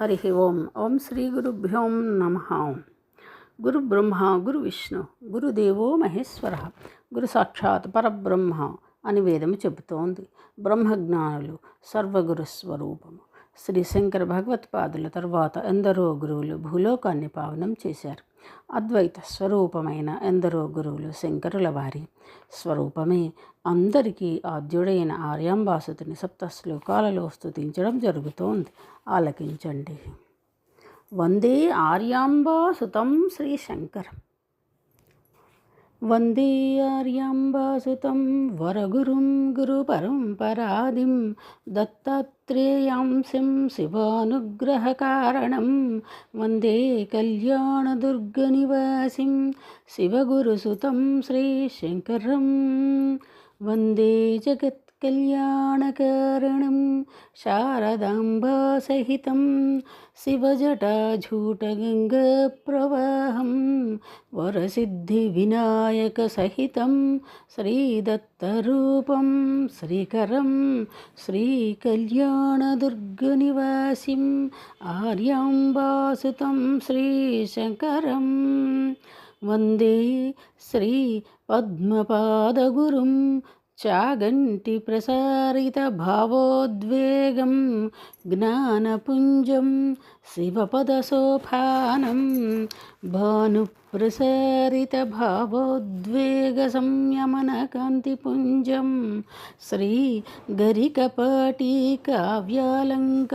హరి ఓం. ఓం శ్రీ గురుభ్యోం నమ. గురు బ్రహ్మ గురు విష్ణు గురుదేవో మహేశ్వర గురు సాక్షాత్ పరబ్రహ్మ అని వేదము చెబుతోంది. బ్రహ్మజ్ఞానులు సర్వగురు స్వరూపము శ్రీ శంకర భగవత్పాదుల తర్వాత ఎందరో గురువులు భూలోకాన్ని పావనం చేశారు. అద్వైత స్వరూపమైన ఎందరో గురువులు శంకరుల వారి స్వరూపమే అందరికీ ఆద్యుడైన ఆర్యాంబాసుతుని సప్త శ్లోకాలలో స్తుతించడం జరుగుతోంది. ఆలకించండి. వందే ఆర్యాంబాసుతం శ్రీ శంకరం వందే ఆర్యాంబాసుతం వరగురుం గురుపరంపరాదిం దత్తాత్రేయాంశం శివానుగ్రహకారణం వందే కళ్యాణదుర్గనివాసిం శివగురుసుతం శ్రీశంకరం వందే జగత్కళ్యాణకారణం శారదాంబాసహితం శివజటాఝూటగంగప్రవాహం వరసిద్ధివినాయకసహితం శ్రీదత్తరూపం శ్రీకరం శ్రీకళ్యాణదుర్గనివాసిం ఆర్యాంబాసుతం శ్రీశంకరం వందే శ్రీ పద్మపాదగురుం చాగంటి ప్రసారిత భావోద్వేగం జ్ఞానపుంజం శివపదసోపానం భాను భావోద్వేగ సంయమన కాంతిపుంజం శ్రీ గరికపాటి కావ్యాలంకారధ్వని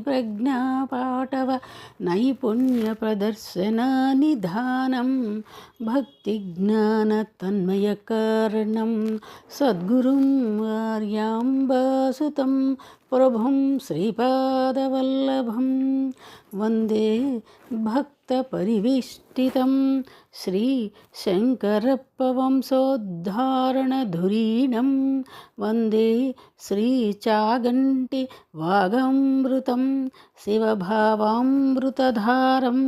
ప్రజ్ఞాపాటవ నైపుణ్య ప్రదర్శన నిధానం భక్తి జ్ఞాన తన్మయ కారణం సద్గురుం వార్యాంబాసుతం प्रभुं श्रीपादवल्लभं वंदे भक्तपरिवेष्टितं श्रीशङ्करप्रवंशोद्धारणधुरीणं वंदे श्रीचागण्टिवागामृतं शिवभावामृतधारं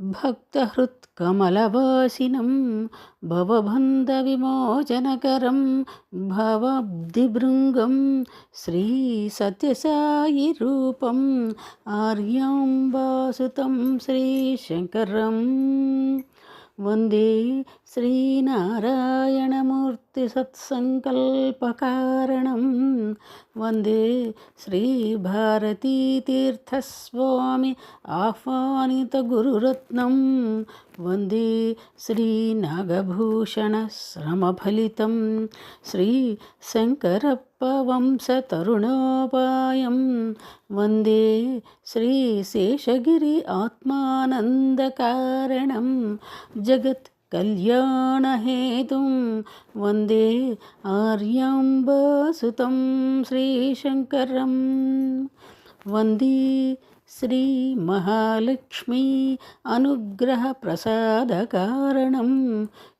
శివభావామృతధారం భక్తహృత్కమలవాసినం భవబంధవిమోచనకరం భవాబ్దిభృంగం శ్రీ సత్యసాయి రూపం ఆర్యాంబాసుతం శ్రీశంకరం వందే శ్రీనారాయణమూర్తి సత్సంకల్పకారణం. వందే శ్రీభారతీతీర్థస్వామి ఆహ్వానిత గురురత్నం. వందే శ్రీనాగభూషణ శ్రమఫలితం. శ్రీ శంకర వంశతరుణోపాయం వందే శ్రీశేషగిరి ఆత్మానందకారణం జగత్ కళ్యాణహేతుం వందే ఆర్యాంబాసుతం శ్రీశంకరం వందే శ్రీ మహాలక్ష్మీ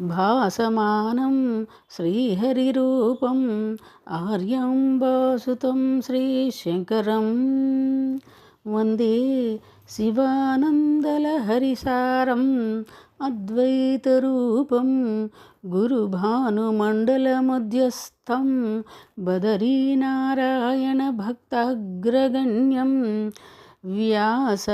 గ్రామోద్భవ విభూషణం సర్వదేవతాస్తుత్యకారణం హరికథాశ్రవణనిధానం వందే భాసమానం శ్రీహరిరూపం ఆర్యాంబాసుతం శ్రీశంకరం. వందే శివానందలహరిసారం అద్వైతరూపం గురుభానుమండలమధ్యస్థం బదరీనారాయణ భక్తాగ్రగణ్యం వ్యాస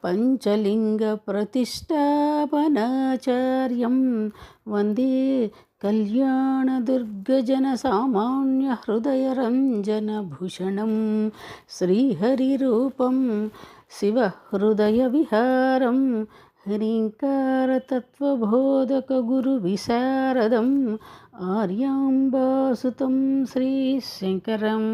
పాదాంగ్రయుగళ వరపండితం పంచలింగ ప్రతిష్టాపనాచార్యం. వందే కళ్యాణదుర్గజనసామాన్యహృదయరంజనభూషణం శ్రీహరిరూపం శివహృదయవిహారం హ్రీంకారతత్వబోధకగురువిశారదం ఆర్యాంబాసుతం శ్రీశంకరం